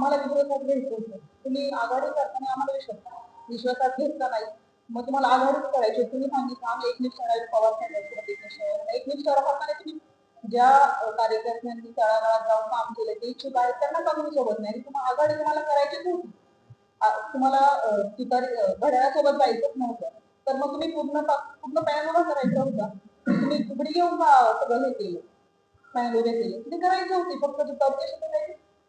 आम्हाला विश्वासात घ्यायचं होतं तुम्ही आघाडी करताना आम्हाला विश्वास विश्वासात घेतला नाही? मग तुम्हाला आघाडीच करायची. तुम्ही सांगितलं आम्ही एकनिष्ठ शहरात पवार साहेबांसोबत एकनिष्ठ राहील शहरात तुम्ही ज्या कार्यकर्त्यांनी तळागाळात जाऊन काम केलं ते इच्छुक आहेत त्यांना का सोबत नाही. तुम्हाला आघाडी तुम्हाला करायचीच होती तुम्हाला तुतारी घड्याळासोबत जायचंच नव्हतं. तर मग तुम्ही पूर्ण पूर्ण पॅन उभा करायचा होता. तुम्ही तुकडी घेऊन सगळं हे केलं. पॅन उभे केले. तुम्ही करायची होती. फक्त तुतारी करायची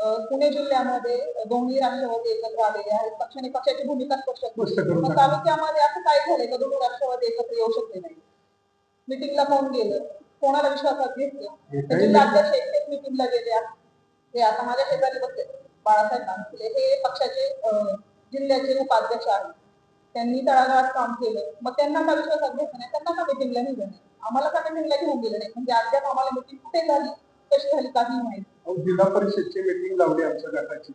पुणे जिल्ह्यामध्ये दोन्ही राष्ट्रवादी एकत्र आलेले आहेत. पक्षाने पक्षाची भूमिका स्पष्ट केली. मग. तालुक्यामध्ये असं काय झालंय का? दोन्ही राष्ट्रवादी एकत्र येऊ शकले नाही. मिटिंगला कोण गेलं? कोणाला विश्वासात घेतलं? एकही जिल्हाध्यक्ष एकटेच मिटिंगला गेले. हे आता माझ्या शेजारी बसले बाळासाहेब नागपुले हे पक्षाचे जिल्ह्याचे उपाध्यक्ष आहेत. त्यांनी तळागाळात काम केलं. मग त्यांना का विश्वासात घेतलं नाही? त्यांना का मिटिंगला नेलं नाही? आम्हाला का मिटिंगला घेऊन गेलं नाही? म्हणजे अद्याप आम्हाला मिटिंग कुठे झाली? कशी झाली काही माहिती अहो, जिल्हा परिषदची मीटिंग लावली आमच्या गटाची.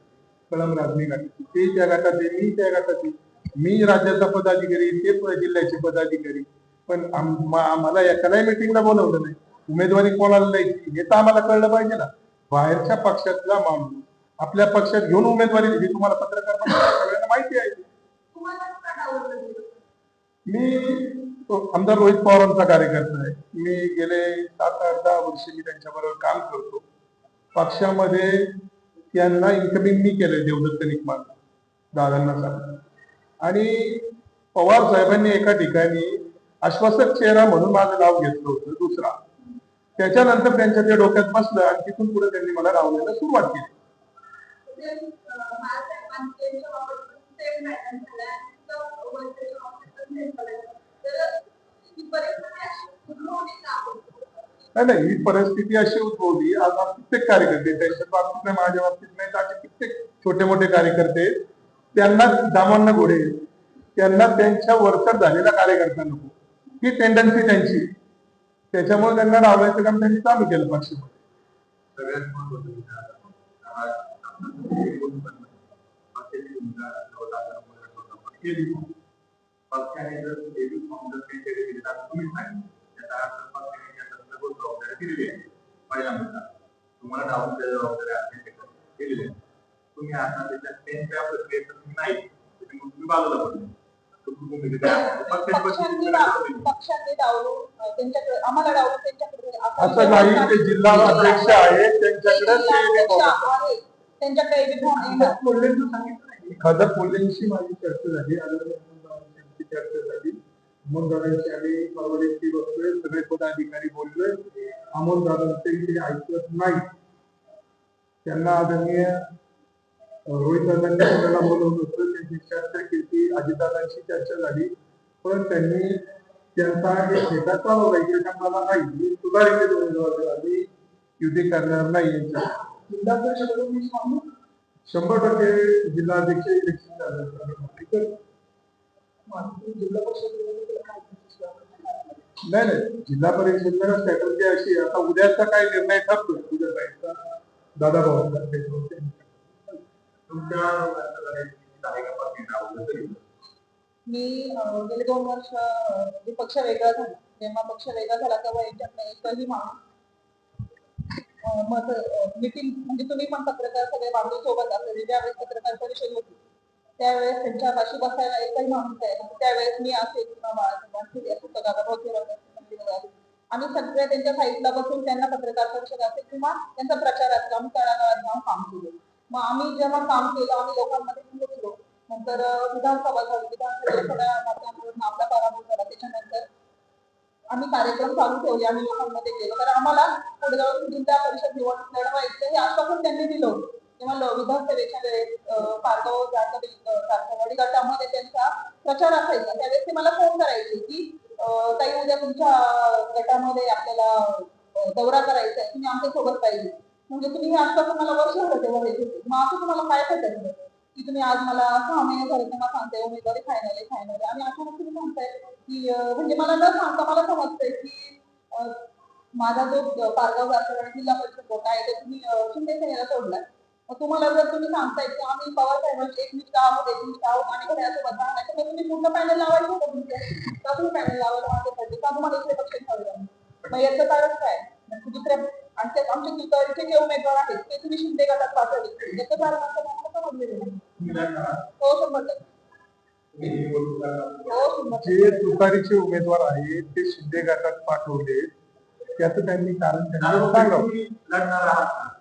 कळम राजनी गटाची. ते त्या गटाचे मी त्या गटाची. मी राज्याचा पदाधिकारी ते प- जिल्ह्याचे पदाधिकारी. पण आम- आम्हाला एकालाही मिटिंगला बोलवलं नाही. उमेदवारी कोणाला द्यायची? हे तर आम्हाला कळलं पाहिजे ना. बाहेरच्या पक्षातला माणूस आपल्या पक्षात घेऊन उमेदवारी दिली तुम्हाला पत्रकार सगळ्यांना माहिती आहे. तुम्हाला का डावललं गेलं? मी आमदार रोहित पवारांचा कार्यकर्ता आहे. मी गेले सात आठ दहा वर्षे मी त्यांच्याबरोबर काम करतो. पक्षामध्ये त्यांना इन्कमिंग मी केलंय देवदत्त निकमान दादांना सांग आणि पवार साहेबांनी एका ठिकाणी आश्वासक चेहरा म्हणून माझं नाव घेतलं होतं दुसरा. त्याच्यानंतर त्यांच्या ते डोक्यात बसलं आणि तिथून पुढे त्यांनी मला रावण्याला सुरुवात केली म्हणजे, अं, बाळासाहेब आमचे बाबत same pattern झालाय. तिथं वैद्यकीय बाबतीत पण same झालंय. तर ही परिस्थिती अशी उद्भवली का? नाही नाही ही परिस्थिती अशी उद्भवली. आज आज कित्येक कार्यकर्ते त्यांच्या बाबतीत नाही माझ्या बाबतीत नाही तर असे कित्येक छोटे मोठे कार्यकर्ते त्यांना दामांना घोडे त्यांना त्यांच्या वर्कर झालेला कार्यकर्ता नको. ही टेंडन्सी त्यांची. त्याच्यामुळे त्यांना डावलायचं काम त्यांनी चालू केलं पक्षामध्ये. सगळ्यात दिलेली आहे. पहिला मुद्दा. तुम्हाला डावून त्या आहे तुम्ही आता त्यांच्या प्रक्रियेत तुम्ही नाही. त्याच्यामुळे तुम्ही बाजूला पडले. त्यांच्याकडे असं नाही ते जिल्हा अध्यक्ष कोल्हेंशी माझी चर्चा झाली. चर्चा झाली. अमोलदारांची आम्ही परवडीची बसलोय सगळे पदाधिकारी बोललोय. अमोलदारांचे ते ऐकत नाही. त्यांना आदरणीय रोहित दादांनी आपल्याला बोलवलं होतं. त्यांची चर्चा केली. अजितदादांची चर्चा झाली. पण त्यांनी त्यांचा एक नेता चालवला की मला नाही. सुधारित उमेदवार आम्ही युती करणार नाही यांच्या. जिल्हा सांगू? शंभर टक्के जिल्हाध्यक्ष इलेक्शन झालं जिल्हा नाही नाही. जिल्हा परिषदेला स्ट्रॅटर्जी अशी आता उद्याचा काय निर्णय ठरतो उद्या जायचा. दादा भाऊ तुमच्या मी गेले दोन वर्ष म्हणजे पक्ष वेगळा झाला. जेव्हा पक्ष वेगळा झाला तेव्हा यांच्यातनं एकही माणूस मत मिटिंग म्हणजे तुम्ही पण पत्रकार सगळे बांधू सोबत असेल ज्यावेळेस पत्रकार परिषद होती. त्यावेळेस त्यांच्या पाशी बसायला एकही माणूस आहे. त्यावेळेस मी असे किंवा आम्ही सगळे त्यांच्या साईडला बसून त्यांना पत्रकार परिषद असेल किंवा त्यांचा प्रचार असेल आम्ही तळागाळात जाऊन काम केलं. मग आम्ही जेव्हा काम केलं आम्ही लोकांमध्ये पोहोचलो नंतर विधानसभा झाली. विधानसभा आपला पराभव झाला. त्याच्यानंतर आम्ही कार्यक्रम चालू ठेवले. आम्ही लोकांमध्ये गेलो. तर आम्हाला पुढे जिल्हा परिषद निवडणूक लढवायचं हे आश्वासन त्यांनी दिलं होतं. तेव्हा ल- विधानसभेच्या वेळेस अं, पारगाव जातकरी गटामध्ये त्यांचा प्रचार असायचा. त्यावेळेस ते मला फोन करायचे की काही ताई उद्या तुमच्या गटामध्ये आपल्याला दौरा करायचा आहे. तुम्ही आमच्यासोबत पाहिजे. म्हणजे तुम्ही हे आजपासून मला वर्षभर तेव्हा होते. मग असं तुम्हाला काय खटकलं की तुम्ही आज मला सहा महिने झाले त्यांना सांगताय उमेदवारी फायनल आहे फायनल आहे. आणि अचानक तुम्ही सांगताय की म्हणजे मला न सांगता मला समजतंय की माझा जो पारगाव गारकर आणि जिल्हा परिषद कोटा आहे तो तुम्ही शिंदे सेनेला सोडलाय. तुम्हाला जर तुम्ही सांगताय की आम्ही पवार साहेबांचे एकनिष्ठ आहोत एकनिष्ठ आहोत आणि घड्यासोबत राहणार तर मग तुम्ही पूर्ण पॅनल लावायचं होतं तुमचं. का तुम्ही पॅनल लावायला माझ्यासाठी? का तुम्हाला दुसरे पक्ष ठरवलं? मग याचं कारण काय? दुसऱ्या आणि ते आमच्या तुतारीचे जे उमेदवार आहेत ते तुम्ही शिंदे गटात पाठवले. याचं कारण असं मला समजलेलं हो शंभर टक्के. तुम्ही ही हो जे तुतारीचे उमेदवार आहेत ते शिंदे गटात पाठवले. त्याचं त्यांनी कारण त्यांना सांगावं. तुम्ही लढणार आहात.